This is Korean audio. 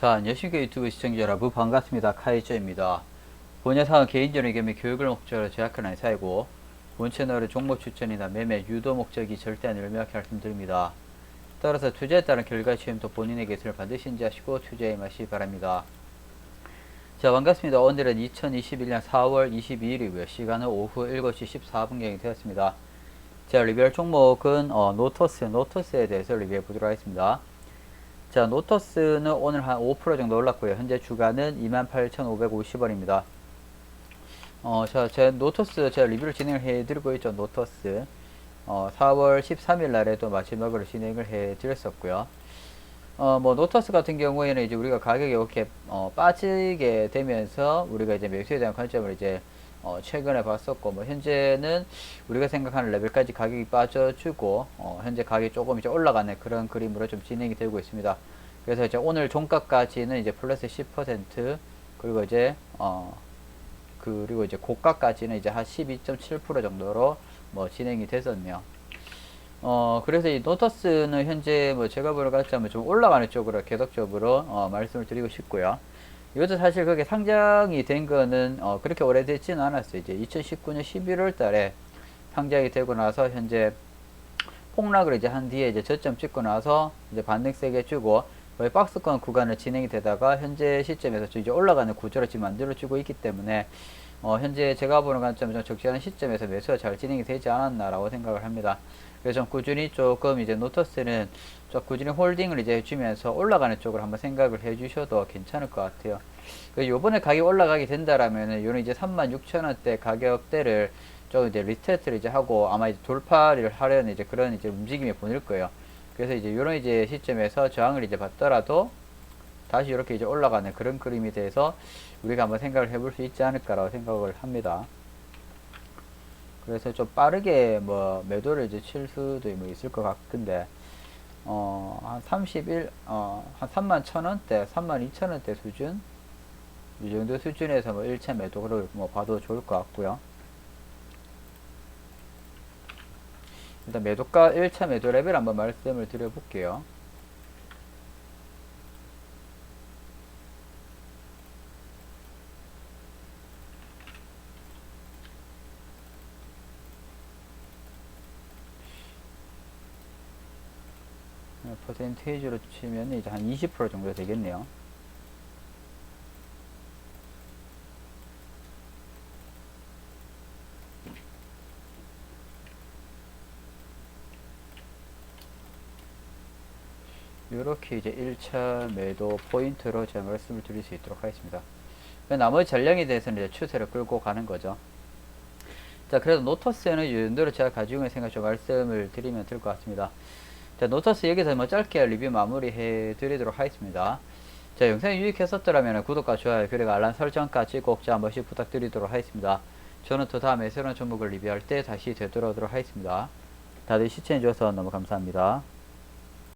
자, 안녕하십니까 유튜브 시청자 여러분 반갑습니다. 카이저입니다. 본 영상은 개인적인 의견 및 교육을 목적으로 제작하는 사이고 본 채널의 종목 추천이나 매매 유도 목적이 절대 아니를 명확히 말씀드립니다. 따라서 투자에 따른 결과 시험도 본인에게 있을 반드시 인지하시고 투자에 마시 바랍니다. 자 반갑습니다. 오늘은 2021년 4월 22일이고요. 시간은 오후 7시 14분경이 되었습니다. 자 리뷰할 종목은 어, 노토스, 노토스에 대해서 리뷰해 보도록 하겠습니다. 자, 노터스는 오늘 한 5% 정도 올랐고요. 현재 주가는 28,550원입니다. 어, 자, 제 노터스 제가 리뷰를 진행을 해 드리고 있죠. 노터스. 어, 4월 13일 날에도 마지막으로 진행을 해 드렸었고요. 어, 뭐 노터스 같은 경우에는 이제 우리가 가격이 이렇게 어, 빠지게 되면서 우리가 이제 매수에 대한 관점을 이제 어, 최근에 봤었고 뭐 현재는 우리가 생각하는 레벨까지 가격이 빠져주고 어, 현재 가격이 조금 이제 올라가는 그런 그림으로 좀 진행이 되고 있습니다. 그래서 이제 오늘 종가까지는 이제 플러스 10% 그리고 이제 어 그리고 이제 고가까지는 이제 한 12.7% 정도로 뭐 진행이 됐었네요. 어 그래서 이 노터스는 현재 뭐 제가 보러 갔자면 좀 올라가는 쪽으로 계속적으로 어 말씀을 드리고 싶고요. 이것도 사실 그게 상장이 된 거는 어 그렇게 오래되지는 않았어요. 이제 2019년 11월 달에 상장이 되고 나서 현재 폭락을 이제 한 뒤에 이제 저점 찍고 나서 이제 반등 세게 주고 거의 박스권 구간을 진행이 되다가 현재 시점에서 좀 이제 올라가는 구조를 지금 만들어주고 있기 때문에 어 현재 제가 보는 관점은 좀 적지 않은 시점에서 매수가 잘 진행이 되지 않았나라고 생각을 합니다. 그래서 좀 꾸준히 조금 이제 노터스는 좀 꾸준히 홀딩을 이제 해주면서 올라가는 쪽으로 한번 생각을 해주셔도 괜찮을 것 같아요. 그 요번에 가격 올라가게 된다라면은 요는 이제 36,000원대 가격대를 좀 이제 리테스트를 이제 하고 아마 이제 돌파를 하려는 이제 그런 이제 움직임이 보낼 거예요. 그래서 이제 요런 이제 시점에서 저항을 이제 받더라도 다시 이렇게 이제 올라가는 그런 그림이 돼서 우리가 한번 생각을 해볼 수 있지 않을까라고 생각을 합니다. 그래서 좀 빠르게 뭐 매도를 이제 칠 수도 뭐 있을 것 같은데 어, 한 31, 어, 한 3만 1천원대, 3만 2천 원대 수준? 이 정도 수준에서 뭐 1차 매도를 뭐 봐도 좋을 것 같고요. 일단 매도가 1차 매도 레벨 한번 말씀을 드려볼게요. 퍼센테이지로 치면 이제 한 20% 정도 되겠네요. 이렇게 이제 1차 매도 포인트로 제가 말씀을 드릴 수 있도록 하겠습니다. 나머지 전량에 대해서는 이제 추세를 끌고 가는 거죠. 자, 그래서 노터스에는 이 정도로 제가 가지고 있는 생각 좀 말씀을 드리면 될 것 같습니다. 자, 노터스 여기서 뭐 짧게 리뷰 마무리 해 드리도록 하겠습니다. 자, 영상이 유익했었더라면 구독과 좋아요, 그리고 알람 설정까지 꼭한 번씩 부탁드리도록 하겠습니다. 저는 또 다음에 새로운 종목을 리뷰할 때 다시 되돌아오도록 하겠습니다. 다들 시청해주셔서 너무 감사합니다.